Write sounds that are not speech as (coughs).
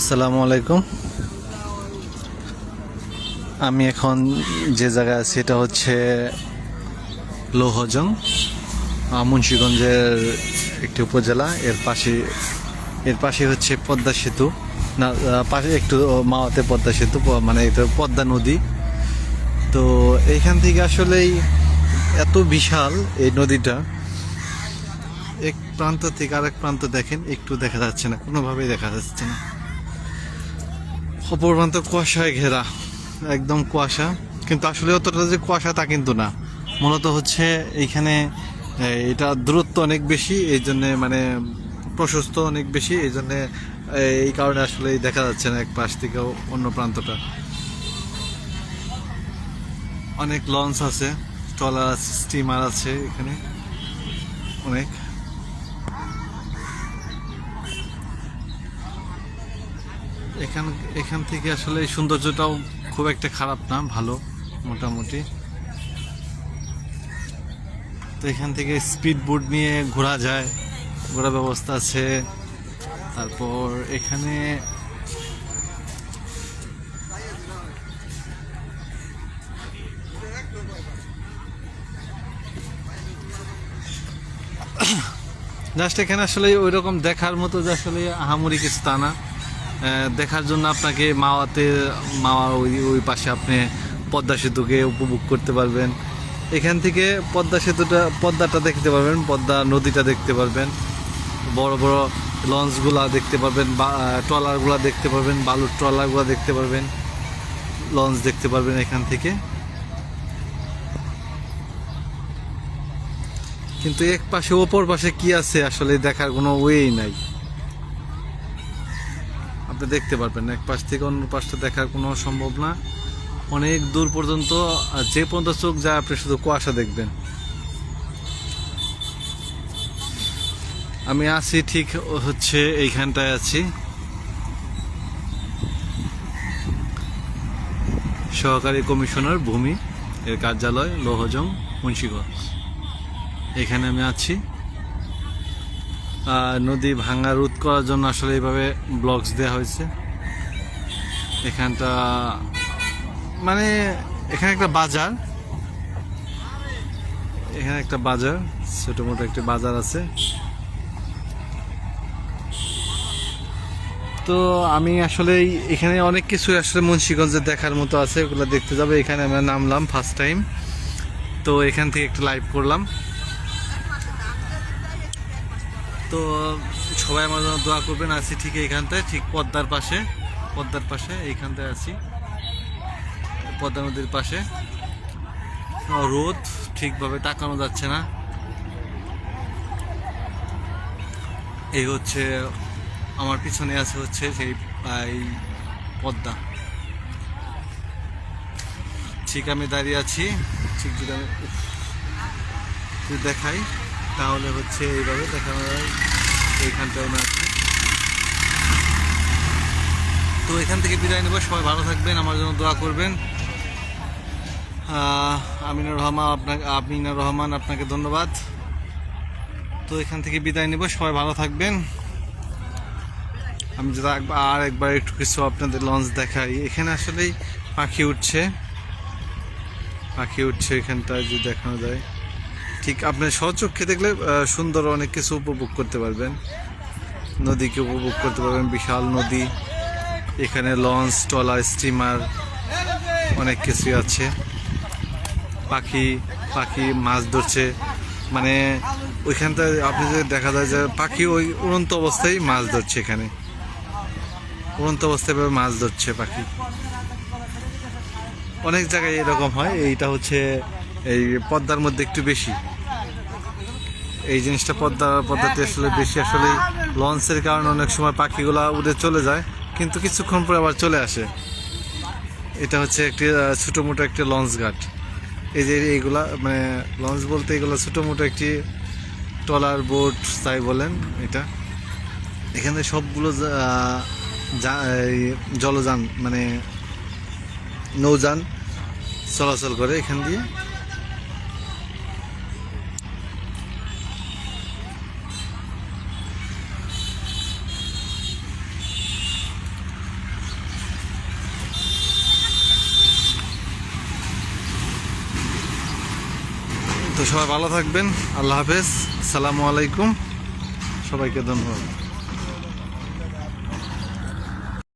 আসসালামু আলাইকুম। আমি এখন যে জায়গায় আছি, এটা হচ্ছে লোহজং মুন্সীগঞ্জের একটি উপজেলা। এর পাশে এর পাশে হচ্ছে পদ্মা সেতু। না পাশে একটু মাওয়াতে পদ্মা সেতু মানে এটা পদ্মা নদী। তো এইখান থেকে আসলেই এত বিশাল এই নদীটা। এক প্রান্ত থেকে আরেক প্রান্ত দেখেন, একটু দেখা যাচ্ছে না, কোনোভাবেই দেখা যাচ্ছে না। অপর প্রান্ত কুয়াশায় ঘেরা, একদম কুয়াশা। কিন্তু আসলে অতটা যে কুয়াশা তা কিন্তু না। মূলত হচ্ছে এইখানে এটা দূরত্ব অনেক বেশি, এই জন্য মানে প্রশস্ত অনেক বেশি, এই জন্যে এই কারণে আসলে দেখা যাচ্ছে না এক পাশ থেকে অন্য প্রান্তটা। অনেক লঞ্চ আছে, ট্রলার আছে, স্টিমার আছে এখানে, অনেক। এখান এখান থেকে আসলে এই সৌন্দর্যটাও খুব একটা খারাপ না, ভালো, মোটামুটি। তো এখান থেকে স্পিড বোট নিয়ে ঘোরা যায় ঘোরার ব্যবস্থা আছে। তারপর এখানে (coughs) জাস্ট এখানে আসলে ওই রকম দেখার মতো যে আসলে আহামরি কিছু তা না। দেখার জন্য আপনাকে মাওয়াতে মাওয়া ওই ওই পাশে আপনি পদ্মা সেতুকে উপভোগ করতে পারবেন। এখান থেকে পদ্মা সেতুটা, পদ্মাটা দেখতে পারবেন, পদ্মা নদীটা দেখতে পারবেন। বড় বড় লঞ্চগুলা দেখতে পারবেন, বা ট্রলারগুলা দেখতে পারবেন, বালুর ট্রলারগুলো দেখতে পারবেন, লঞ্চ দেখতে পারবেন এখান থেকে। কিন্তু এক পাশে, ওপর পাশে কি আছে আসলে দেখার কোনো ওয়েই নাই। আপনি দেখতে পারবেন। এক পাশ থেকে অন্য পাশটা দেখার কোনো সম্ভব না। অনেক দূর পর্যন্ত যে পর্যন্ত চোখ যায়, আপনি শুধু কুয়াশা দেখবেন। আমি আছি ঠিক হচ্ছে এইখানটায় আছি। সহকারী কমিশনার ভূমি, এর কার্যালয়, লোহজং, মুন্সিগঞ্জ। এখানে আমি আছি। নদী ভাঙা রোধ করার জন্য আসলে এইভাবে ব্লকস দেওয়া হয়েছে। এখানটা মানে এখানে একটা বাজার। এখানে একটা বাজার, ছোট মোটো একটি বাজার আছে। তো আমি আসলে এখানে অনেক কিছু আসলে মুন্সিগঞ্জে দেখার মতো আছে, ওগুলো দেখতে যাবে। এখানে আমরা নামলাম ফার্স্ট টাইম তো এখান থেকে একটু লাইভ করলাম। তো, সবাই আমার জন্য দোয়া করবেন, আছি ঠিক এইখানটায়, ঠিক পদ্মার পাশে পদ্মার পাশে, এইখানটায় আছি। পদ্মা নদীর পাশে। রোদ ঠিকভাবে তাকানো যাচ্ছে না। এই হচ্ছে, আমার পিছনে আছে হচ্ছে সেই পদ্মা। ঠিক আমি দাঁড়িয়ে আছি, ঠিক যদি আমি দেখাই। তাহলে হচ্ছে এইভাবে দেখানো যায় এইখানটায় আমি আছি। তো এখান থেকে বিদায় নেব। সবাই ভালো থাকবেন, আমার জন্য দোয়া করবেন। আমিনুর রহমান আপনাকে, আমিনুর রহমান আপনাকে ধন্যবাদ। তো এখান থেকে বিদায় নেব। সবাই ভালো থাকবেন। আমি যদি আর একবার একটু কিছু আপনাদের লঞ্চ দেখাই। এখানে আসলেই পাখি উঠছে। পাখি উঠছে এখানটায় যদি দেখানো যায়। ঠিক আপনার স্বচক্ষে দেখলে সুন্দর অনেক কিছু উপভোগ করতে পারবেন। নদীকে উপভোগ করতে পারবেন, বিশাল নদী, এখানে লঞ্চ, ট্রলার, স্টিমার, অনেক কিছুই আছে। পাখি পাখি মাছ ধরছে মানে ওইখানটায় আপনি যদি দেখা যায় যে পাখি ওই উড়ন্ত অবস্থায় মাছ ধরছে এখানে। উড়ন্ত অবস্থায় মাছ ধরছে পাখি। অনেক জায়গায় এরকম হয়, এইটা হচ্ছে এই পদ্মার মধ্যে একটু বেশি। এই জিনিসটা পদ্মা পদ্মাতে আসলে বেশি আসলে লঞ্চের কারণে অনেক সময় পাখিগুলা উড়ে চলে যায়, কিন্তু কিছুক্ষণ পরে আবার চলে আসে। এটা হচ্ছে একটি ছোটো মোটো একটি লঞ্চ ঘাট। এই যে এইগুলা মানে লঞ্চ বলতে এগুলো ছোটো মোটো একটি ট্রলার বোট তাই বলেন এটা। এখানে সবগুলো জলযান মানে নৌযান চলাচল করে এখান দিয়ে। তো সবাই ভালো থাকবেন। আল্লাহ হাফেজ। আসসালামু আলাইকুম। সবাইকে ধন্যবাদ।